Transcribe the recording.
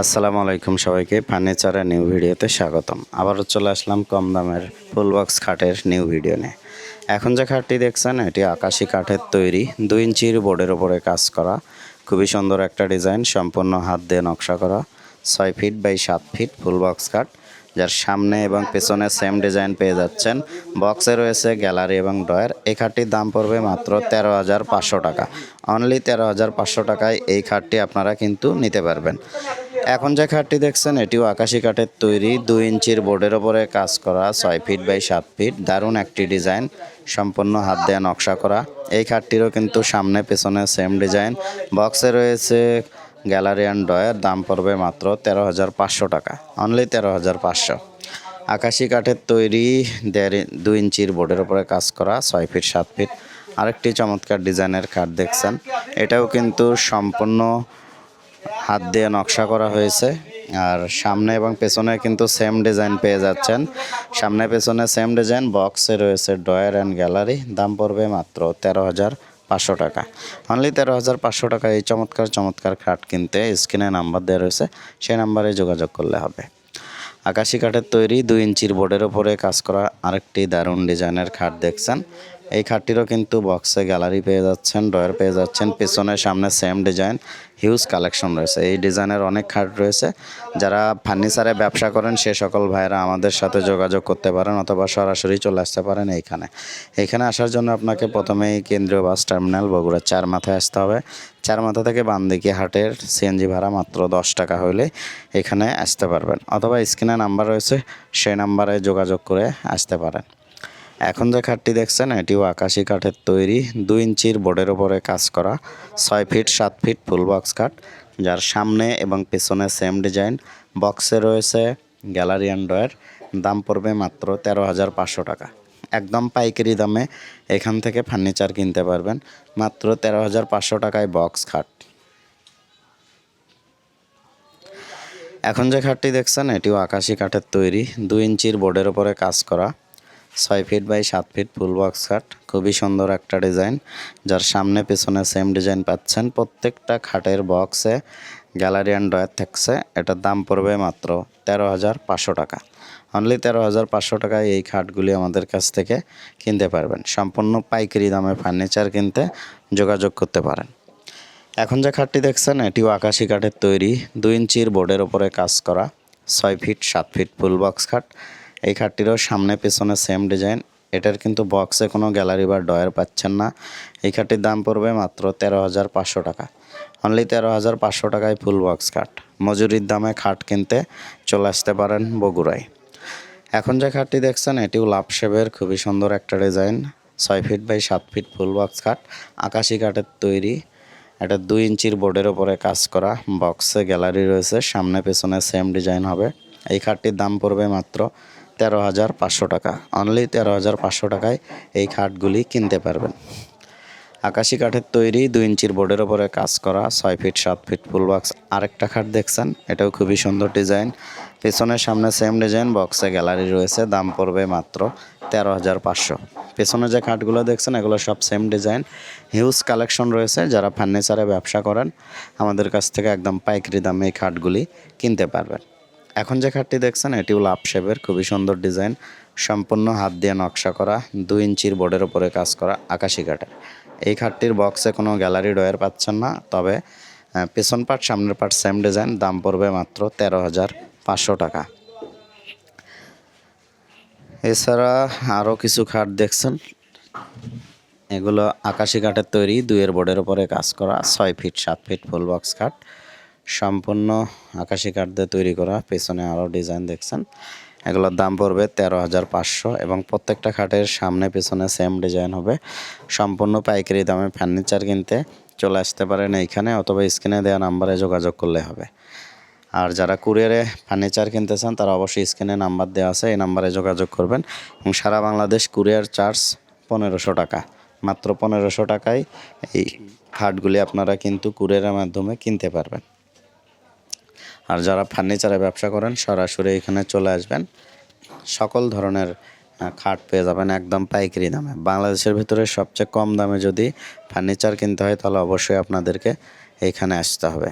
আসসালামু আলাইকুম সবাইকে ফার্নিচারের নিউ ভিডিওতে স্বাগতম। আবারও চলে আসলাম কম দামের ফুল বক্স খাটের নিউ ভিডিও নিয়ে। এখন যে খাটটি দেখছেন, এটি আকাশি কাঠের তৈরি, দুই ইঞ্চির বোর্ডের ওপরে কাজ করা। খুবই সুন্দর একটা ডিজাইন, সম্পূর্ণ হাত দিয়ে নকশা করা। ছয় ফিট বাই সাত ফিট ফুল বক্স খাট, যার সামনে এবং পেছনে সেম ডিজাইন পেয়ে যাচ্ছেন। বক্সে রয়েছে গ্যালারি এবং ডয়ার এই খাটটির দাম পড়বে মাত্র তেরো হাজার পাঁচশো টাকা। অনলি তেরো হাজার পাঁচশো টাকায় এই খাটটি আপনারা কিন্তু নিতে পারবেন। এখন যে খাটটি দেখছেন, এটিও আকাশি কাঠের তৈরি, দুই ইঞ্চির বোর্ডের ওপরে কাজ করা, ছয় ফিট বাই সাত ফিট, দারুণ একটি ডিজাইন, সম্পূর্ণ হাত দিয়ে নকশা করা। এই খাটটিরও কিন্তু সামনে পেছনে সেম ডিজাইন বক্সে রয়েছে গ্যালারি অ্যান্ড ডয়ার দাম পড়বে মাত্র তেরো হাজার পাঁচশো টাকা অনলি তেরো হাজার পাঁচশো। আকাশি কাঠের তৈরি, দেড় দুই ইঞ্চির বোর্ডের ওপরে কাজ করা, ছয় ফিট সাত ফিট, আরেকটি চমৎকার ডিজাইনের খাট দেখছেন। এটাও কিন্তু সম্পূর্ণ হাত দিয়ে নকশা করা হয়েছে। আর সামনে এবং পেছনে কিন্তু সেম ডিজাইন পেয়ে যাচ্ছেন। সামনে পেছনে সেম ডিজাইন বক্সে রয়েছে ডয়ার অ্যান্ড গ্যালারি। দাম পড়বে মাত্র তেরো হাজার পাঁচশো টাকা। অনলি তেরো হাজার পাঁচশো টাকা। এই চমৎকার চমৎকার খাট কিনতে স্ক্রিনে নাম্বার দেওয়া রয়েছে। সেই নাম্বারে যোগাযোগ করলে হবে। আকাশি কাঠের তৈরি দুই ইঞ্চির বোর্ডের ওপরে কাজ করা আরেকটি দারুণ ডিজাইনের খাট দেখছেন। এই খাটটিরও কিন্তু বক্সে গ্যালারি পেয়ে যাচ্ছেন ডয়ার পেয়ে যাচ্ছেন পেছনে সামনে সেম ডিজাইন হিউজ কালেকশন রয়েছে। এই ডিজাইনের অনেক খাট রয়েছে। যারা ফার্নিচারে ব্যবসা করেন, সে সকল ভাইরা আমাদের সাথে যোগাযোগ করতে পারেন অথবা সরাসরি চলে আসতে পারেন এইখানে। এইখানে আসার জন্য আপনাকে প্রথমেই কেন্দ্রীয় বাস টার্মিনাল বগুড়া চার মাথায় আসতে হবে। চার মাথা থেকে বান্দিকি হাটের সিএনজি ভাড়া মাত্র দশ টাকা হলে এখানে আসতে পারবেন। অথবা স্ক্রিনে নাম্বার রয়েছে, সেই নাম্বারে যোগাযোগ করে আসতে পারেন। এখন যে খাটটি দেখছেন, এটিও আকাশি কাঠের তৈরি, দুই ইঞ্চির বোর্ডের ওপরে কাজ করা, ছয় ফিট, সাত ফিট ফুল বক্স কাঠ, যার সামনে এবং পেছনে সেম ডিজাইন, বক্সে রয়েছে গ্যালারি অ্যান্ড ডয়ার দাম পড়বে মাত্র তেরো হাজার পাঁচশো টাকা। একদম পাইকারি দামে এখান থেকে ফার্নিচার কিনতে পারবেন, মাত্র তেরো হাজার পাঁচশো টাকায় বক্স খাট। এখন যে খাটটি দেখছেন, এটিও আকাশি কাঠের তৈরি, দুই ইঞ্চির বোর্ডের ওপরে কাজ করা ছয় ফিট বাই সাত ফিট ফুল বক্স খাট খুবই সুন্দর একটা ডিজাইন যার সামনে পেছনে সেম ডিজাইন পাচ্ছেন। প্রত্যেকটা খাটের বক্সে গ্যালারি অ্যান্ড ড্রয়ার থাকছে। এটার দাম পড়বে মাত্র তেরো হাজার পাঁচশো টাকা। অনলি তেরো হাজার পাঁচশো টাকায় এই খাটগুলি আমাদের কাছ থেকে কিনতে পারবেন। সম্পূর্ণ পাইকারি দামে ফার্নিচার কিনতে যোগাযোগ করতে পারেন। এখন যে খাটটি দেখছেন, এটিও আকাশি কাঠের তৈরি। দুই ইঞ্চির বোর্ডের ওপরে কাজ করা। ছয় ফিট সাত ফিট ফুল বক্স খাট এই খাটটিরও সামনে পেছনে সেম ডিজাইন এটার কিন্তু বক্সে কোনো গ্যালারি বা ডয়ার পাচ্ছেন না। এই খাটটির দাম পড়বে মাত্র তেরো হাজার পাঁচশো টাকা। অনলি তেরো হাজার পাঁচশো টাকায় ফুল বক্স খাট। মজুরির দামে খাট কিনতে চলে আসতে পারেন বগুড়ায়। এখন যে খাটটি দেখছেন, এটিও লাভ শেপের খুবই সুন্দর একটা ডিজাইন ছয় ফিট বাই সাত ফিট ফুল বক্স খাট। আকাশি কাঠের তৈরি। এটা দুই ইঞ্চির বোর্ডের ওপরে কাজ করা বক্সে গ্যালারি রয়েছে। সামনে পেছনে সেম ডিজাইন হবে। এই খাটটির দাম পড়বে মাত্র তেরো হাজার পাঁচশো টাকা। অনলি তেরো হাজার পাঁচশো টাকায় এই খাটগুলি কিনতে পারবেন। আকাশি কাঠের তৈরি দুই ইঞ্চির বোর্ডের ওপরে কাজ করা, ছয় ফিট, সাত ফিট ফুল বক্স। আরেকটা খাট দেখছেন, এটাও খুবই সুন্দর ডিজাইন। পেছনের সামনে সেম ডিজাইন বক্সে গ্যালারি রয়েছে, দাম পড়বে মাত্র তেরো হাজার পাঁচশো। পেছনে যে খাটগুলো দেখছেন, এগুলো সব সেম ডিজাইন হিউজ কালেকশন রয়েছে, যারা ফার্নিচারে ব্যবসা করেন, আমাদের কাছ থেকে একদম পাইকারি দামে এই খাটগুলি কিনতে পারবেন। এখন যে খাটটি দেখছেন এটিও লাভ শেপের খুবই সুন্দর ডিজাইন সম্পূর্ণ হাত দিয়ে নকশা করা, দুই ইঞ্চির বোর্ডের ওপরে কাজ করা আকাশি কাঠের। এই খাটটির বক্সে কোনো গ্যালারি ডয়ার পাচ্ছেন না, তবে পেছন পার্ট সামনের পার্ট সেম ডিজাইন দাম পড়বে মাত্র তেরো হাজার পাঁচশো টাকা। এছাড়া আরও কিছু খাট দেখছেন। এগুলো আকাশি কাঠের তৈরি, দুইয়ের বোর্ডের ওপরে কাজ করা, ছয় ফিট সাত ফিট ফুল বক্স কাঠ সম্পূর্ণ আকাশি কাঠ দিয়ে তৈরি করা, পেছনে আরও ডিজাইন দেখছেন। এগুলোর দাম পড়বে তেরো হাজার পাঁচশো এবং প্রত্যেকটা খাটের সামনে পেছনে সেম ডিজাইন হবে। সম্পূর্ণ পাইকারি দামে ফার্নিচার কিনতে চলে আসতে পারেন এইখানে অথবা স্ক্রিনে দেওয়া নাম্বারে যোগাযোগ করলে হবে। আর যারা কুরিয়ারে ফার্নিচার কিনতে চান, তারা অবশ্যই স্ক্রিনে নাম্বার দেওয়া আছে, এই নাম্বারে যোগাযোগ করবেন এবং সারা বাংলাদেশ কুরিয়ার চার্জ পনেরোশো টাকা। মাত্র পনেরোশো টাকায় এই খাটগুলি আপনারা কিন্তু কুরিয়ারের মাধ্যমে কিনতে পারবেন। আর যারা ফার্নিচারে ব্যবসা করেন, সরাসরি এখানে চলে আসবেন। সকল ধরনের খাট পেয়ে যাবেন একদম পাইকারি দামে। বাংলাদেশের ভিতরে সবচেয়ে কম দামে যদি ফার্নিচার কিনতে হয়, তাহলে অবশ্যই আপনাদেরকে এখানে আসতে হবে।